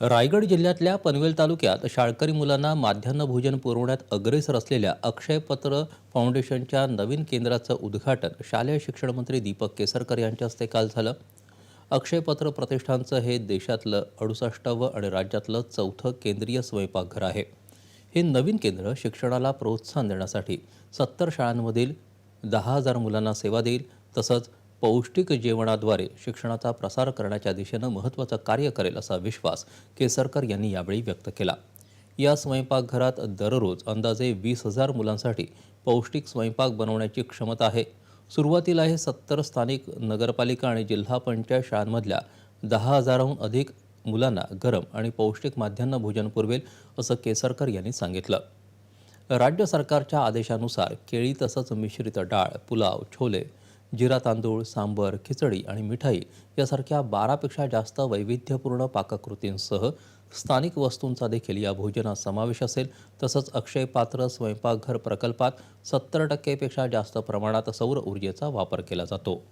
रायगड जिल्ह्यातल्या पनवेल तालुक्यात शाळकरी मुलांना माध्यान्ह भोजन पुरवण्यात अग्रेसर असलेल्या अक्षयपत्र फाउंडेशनच्या नवीन केंद्राचं उद्घाटन शालेय शिक्षण मंत्री दीपक केसरकर यांच्या हस्ते काल झालं. अक्षयपत्र प्रतिष्ठानचं हे देशातलं अडुसष्टावं आणि राज्यातलं चौथं केंद्रीय स्वयंपाकघर आहे. हे नवीन केंद्र शिक्षणाला प्रोत्साहन देण्यासाठी सत्तर शाळांमधील दहा हजार मुलांना सेवा देईल तसंच पौष्टिक जेवणाद्वारे शिक्षणाचा प्रसार करण्याच्या दिशेनं महत्त्वाचं कार्य करेल असा विश्वास केसरकर यांनी यावेळी व्यक्त केला. या स्वयंपाकघरात दररोज अंदाजे वीस हजार मुलांसाठी पौष्टिक स्वयंपाक बनवण्याची क्षमता आहे. सुरुवातीला हे सत्तर स्थानिक नगरपालिका आणि जिल्हा पंचायत शाळांमधल्या दहा हजाराहून अधिक मुलांना गरम आणि पौष्टिक माध्यान्ह भोजन पुरवेल असं केसरकर यांनी सांगितलं. राज्य सरकारच्या आदेशानुसार केळी तसंच मिश्रित डाळ पुलाव छोले जिरा तांदूळ सांबर खिचडी आणि मिठाई यासारख्या बारापेक्षा जास्त वैविध्यपूर्ण पाककृतींसह स्थानिक वस्तूंचा देखील या भोजनात समावेश असेल. तसंच अक्षय पात्र स्वयंपाकघर प्रकल्पात सत्तर टक्केपेक्षा जास्त प्रमाणात सौर ऊर्जेचा वापर केला जातो.